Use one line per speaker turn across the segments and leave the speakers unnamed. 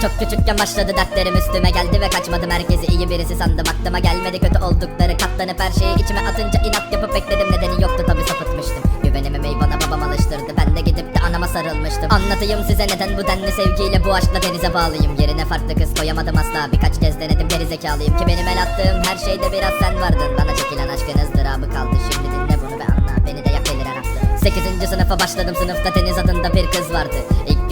çok küçükken başladı dertlerim üstüme geldi ve kaçmadım. Herkesi iyi birisi sandım aklıma gelmedi. Kötü oldukları katlanıp her şeyi içime atınca inat yapıp bekledim. Nedeni yoktu tabi sapıtmıştım. Güvenimi ey bana babam alıştırdı. Ben de gidip de anama sarılmıştım. Anlatayım size neden bu denli sevgiyle bu aşkla denize bağlıyım. Yerine farklı kız koyamadım asla. Birkaç kez denedim geri zekalıyım Ki benim el attığım her şeyde biraz sen vardın. Bana çekilen aşkın ızdırabı kaldı. Şimdi dinle bunu ve anla. Beni de yak hafta. 8. sınıfa başladım. Sınıfta Deniz adında bir kız vardı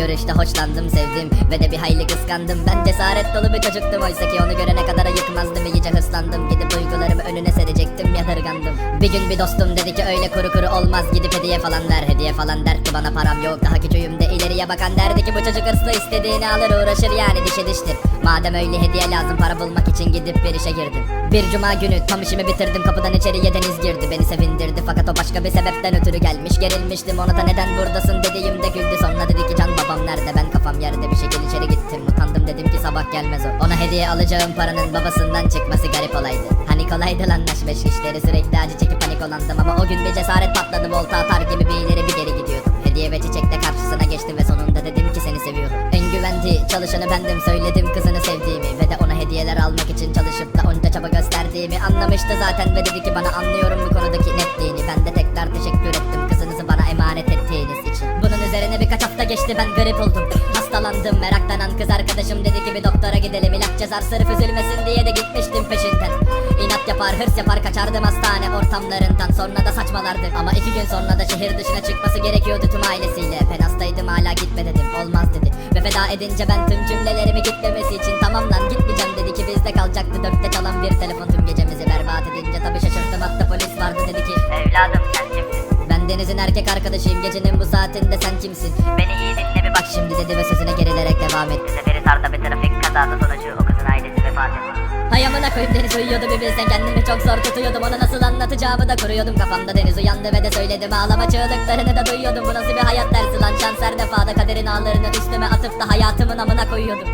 görüşte hoşlandım sevdim ve de bir hayli kıskandım. Ben cesaret dolu bir çocuktum oysa ki onu görene kadar ayıkmazdım iyice hırslandım Gidip duygularımı önüne serecektim yadırgandım. Bir gün bir dostum dedi ki öyle kuru kuru olmaz gidip hediye falan ver Hediye falan der ki bana param yok. Daha küçüğüm de ileriye bakan derdi ki bu çocuk hırslı istediğini alır uğraşır yani dişe diştir Madem öyle hediye lazım para bulmak için gidip bir işe girdim. Bir cuma günü tam işimi bitirdim kapıdan içeriye deniz girdi. Beni sevindirdi fakat o başka bir sebepten ötürü gelmiş. Gerilmiştim ona da neden buradasın dediğimde güldü. Sonra dedi ki can babam nerede? Ben kafam yerde bir şekilde içeri gittim. Utandım dedim ki sabah gelmez o. Ona hediye alacağım paranın babasından çıkması garip olaydı. Hani kolaydı lan naş beş işleri sürekli acı çekip panik olandım. Ama o gün bir cesaret patladı volta atar gibi bir ileri bir geri gidiyordum. Hediye ve çiçekle karşısına geçtim ve sonunda dedim ki seni seviyorum. En güvendiği çalışanı bendim söyledim kızını çaba gösterdiğimi Anlamıştı zaten ve dedi ki bana anlıyorum bu konudaki netliğini. Ben de tekrar teşekkür ettim kızınızı bana emanet ettiğiniz için. Bunun üzerine birkaç hafta geçti ben garip oldum. Hastalandım meraklanan kız arkadaşım dedi ki bir doktora gidelim ilaç yazar sırf üzülmesin diye de gitmiştim peşinden. İnat yapar hırs yapar kaçardım hastane ortamlarından. Sonra da saçmalardı. Ama iki gün sonra da şehir dışına çıkması gerekiyordu tüm ailesiyle. Ben hastaydım hala gitme dedim. Olmaz dedi. Ve feda edince ben tüm cümlelerimi gitmemesi için tamam lan gitmeyeceğim dedi ki bizde kalacaktı dörtte çalan bir telefon Deniz'in erkek arkadaşıyım. Gecenin bu saatinde sen kimsin?
Beni iyi dinle bir bak.
Şimdi dedi ve sözüne gerilerek devam etti
Seferihisar'da bir trafik kazası sonucu o kızın ailesi vefat etti.
Hay amına koyayım Deniz uyuyordu bir bilsen. Kendimi çok zor tutuyordum. Ona nasıl anlatacağımı da kuruyordum kafamda. Deniz uyandı ve de söyledim. Ağlama çığlıklarını da duyuyordum. Bu nasıl bir hayat dersi lan? Şans her defada kaderin ağlarını üstüme atıp da hayatımın amına koyuyordum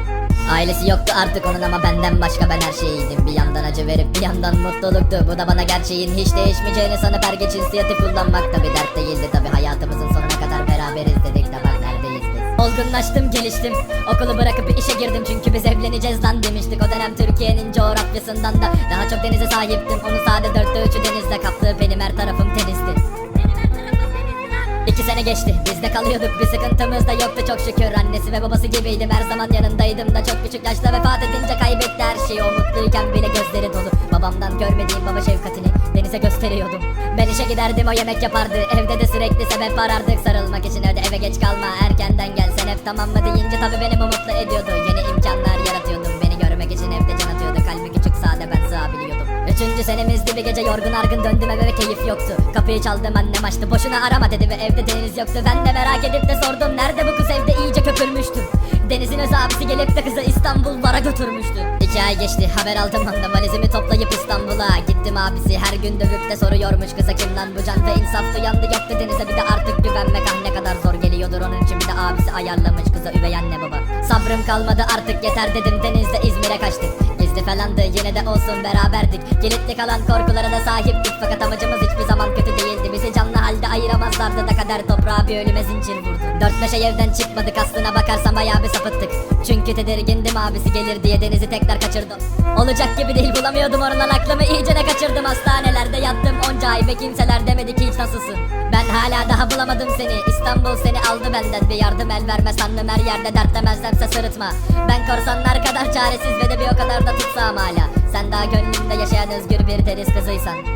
Ailesi yoktu artık onun ama benden başka ben her şeyiydim. Bir yandan acı verip bir yandan mutluluktu Bu da bana gerçeğin hiç değişmeyeceğini sanıp her geç inisiyatif kullanmak da bir dert değildi. Tabi hayatımızın sonuna kadar beraberiz dedik de bak neredeyiz biz? Olgunlaştım geliştim. Okulu bırakıp işe girdim Çünkü biz evleneceğiz lan demiştik. O dönem Türkiye'nin coğrafyasından da daha çok denize sahiptim. Onu sade dörtte üçü denizde kaplı benim her tarafım tenizdi. İki sene geçti bizde kalıyorduk. Bir sıkıntımız da yoktu çok şükür. Annesi ve babası gibiydim. Her zaman yanındaydım da küçük yaşta vefat edince kaybetti her şeyi. O mutluyken bile gözleri dolu. Babamdan görmediğim baba şefkatini denize gösteriyordum. Ben işe giderdim o yemek yapardı. Evde de sürekli sebep arardık. Sarılmak için öde eve geç kalma erkenden gel. Sen hep tamam mı deyince tabi beni mutlu ediyordu. Yeni imkanlar yaratıyordum. Beni görmek için evde can atıyordu. Kalbi küçük sade ben sığabiliyordum. Üçüncü senemizdi bir gece yorgun argın döndüm. Eve ve keyif yoktu. Kapıyı çaldım annem açtı. Boşuna arama dedi ve evde deniz yoktu. Ben de merak edip de sordum. Nerede bu kız? Evde iyice köpürmüştü Deniz'in abisi gelip de kızı İstanbullara götürmüştü. İki ay geçti haber aldım ondan valizimi toplayıp İstanbul'a. Gittim abisi her gün dövüp de soruyormuş kıza kim lan bu can. Ve insaf duyandı yoktu denize. Bir de artık güvenmek ah ne kadar zor geliyordur onun için. Bir de abisi ayarlamış kıza üvey anne baba. Sabrım kalmadı artık yeter dedim. Denizde İzmir'e kaçtık. Gizli falandı yine de olsun beraberdik. Kilitli kalan korkulara da sahiptik. Fakat amacımız hiçbir zaman ayıramazlardı da kader toprağa bir ölüme zincir vurdu. Dört beş ay evden çıkmadık aslına bakarsam bayağı bir sapıttık. Çünkü tedirgindim abisi gelir diye denizi tekrar kaçırdım. Olacak gibi değil bulamıyordum oradan aklımı iyicene kaçırdım. Hastanelerde yattım onca ay ve kimseler demedi ki hiç nasılsın. Ben hala daha bulamadım seni İstanbul seni aldı benden. Bir yardım el verme sandım her yerde dert demezlemse sırıtma. Ben korsanlar kadar çaresiz ve de bir o kadar da tutsam hala. Sen daha gönlümde yaşayan özgür bir deniz kızıysan